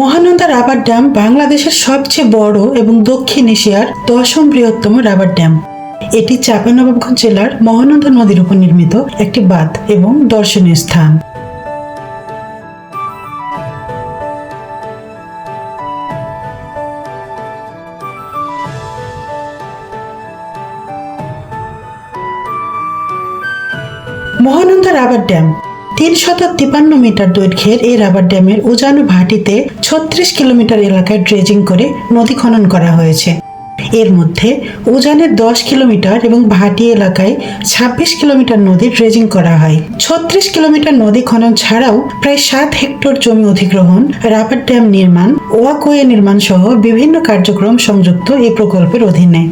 Mahananda rubber dam বাংলাদেশের সবচেয়ে বড় এবং দক্ষিণ এশিয়ার দশম বৃহত্তম রাবার ড্যাম। এটি চাঁপাইনবাবগঞ্জ জেলার মহানন্দা নদীর উপর নির্মিত একটি বাঁধ এবং দর্শনীয় স্থান। মহানন্দা রাবার ড্যাম তিনশত তিপান্ন মিটার দৈর্ঘ্যের এই রাবার ড্যামের উজানো ভাটিতে ছত্রিশ কিলোমিটার এলাকায় ড্রেজিং করে নদী খনন করা হয়েছে। এর মধ্যে উজানের দশ কিলোমিটার এবং ভাটি এলাকায় ছাব্বিশ কিলোমিটার নদী ড্রেজিং করা হয়। ছত্রিশ কিলোমিটার নদী খনন ছাড়াও প্রায় সাত হেক্টর জমি অধিগ্রহণ, রাবার ড্যাম নির্মাণ, ওয়াকওয়ে নির্মাণ সহ বিভিন্ন কার্যক্রম সংযুক্ত এই প্রকল্পের অধীনে।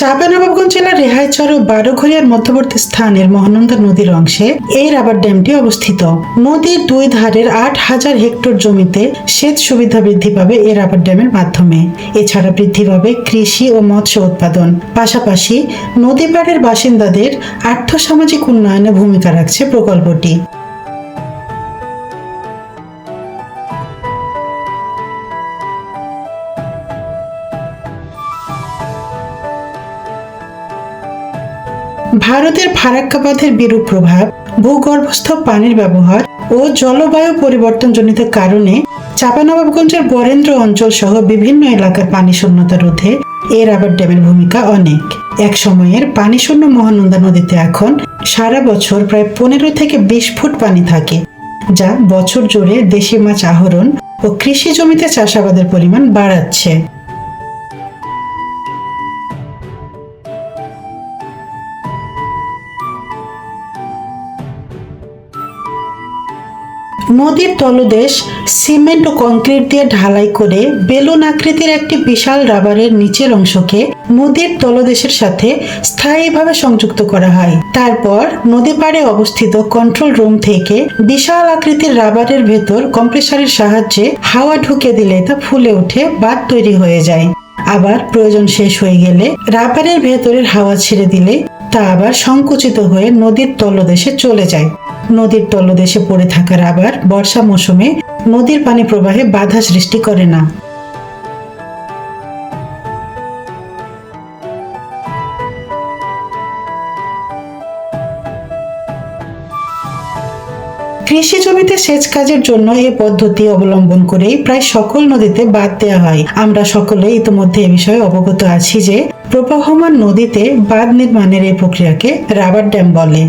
চাঁপাইনবাবগঞ্জ জেলার রেহাইচর ও বারোঘরিয়ার মধ্যবর্তী স্থানের মহানন্দা নদীর অংশে এই রাবার ড্যামটি অবস্থিত। নদীর দুই ধারের আট হাজার হেক্টর জমিতে সেচ সুবিধা বৃদ্ধি পাবে এই রাবার ড্যামের মাধ্যমে। এছাড়া বৃদ্ধি পাবে কৃষি ও মৎস্য উৎপাদন। পাশাপাশি নদী পাড়ের বাসিন্দাদের আর্থসামাজিক উন্নয়নে ভূমিকা রাখছে প্রকল্পটি। ভারতের ফারাক্কা বাঁধের বিরূপ প্রভাব, ভূগর্ভস্থ পানির ব্যবহার ও জলবায়ু পরিবর্তনজনিত কারণে চাঁপানবাবগঞ্জের বরেন্দ্র অঞ্চল সহ বিভিন্ন এলাকার পানি শূন্যতা রোধে এই রাবার ড্যামের ভূমিকা অনেক। এক সময়ের পানি শূন্য মহানন্দা নদীতে এখন সারা বছর প্রায় পনেরো থেকে বিশ ফুট পানি থাকে, যা বছর জুড়ে দেশি মাছ আহরণ ও কৃষি জমিতে চাষাবাদের পরিমাণ বাড়াচ্ছে। নদীর তলদেশ সিমেন্ট ও কংক্রিট দিয়ে ঢালাই করে বেলুন আকৃতির একটি বিশাল রাবারের নিচের অংশকে নদীর তলদেশের সাথে স্থায়ীভাবে সংযুক্ত করা হয়। তারপর নদী পাড়ে অবস্থিত কন্ট্রোল রুম থেকে বিশাল আকৃতির রাবারের ভেতর কম্প্রেসারের সাহায্যে হাওয়া ঢুকে দিলে তা ফুলে উঠে বাদ তৈরি হয়ে যায়। আবার প্রয়োজন শেষ হয়ে গেলে রাবারের ভেতরের হাওয়া ছেড়ে দিলে তা আবার সংকুচিত হয়ে নদীর তলদেশে চলে যায়। নদীর তলদেশে পড়ে থাকা রাবার বর্ষা মৌসুমে নদীর পানি প্রবাহে বাধা সৃষ্টি করে না। কৃষি জমিতে সেচ কাজের জন্য এই পদ্ধতি অবলম্বন করেই প্রায় সকল নদীতে বাদ দেওয়া হয়। আমরা সকলে ইতিমধ্যে এ বিষয়ে অবগত আছি যে প্রবাহমান নদীতে বাঁধ নির্মাণের এই প্রক্রিয়াকে রাবার ড্যাম বলে।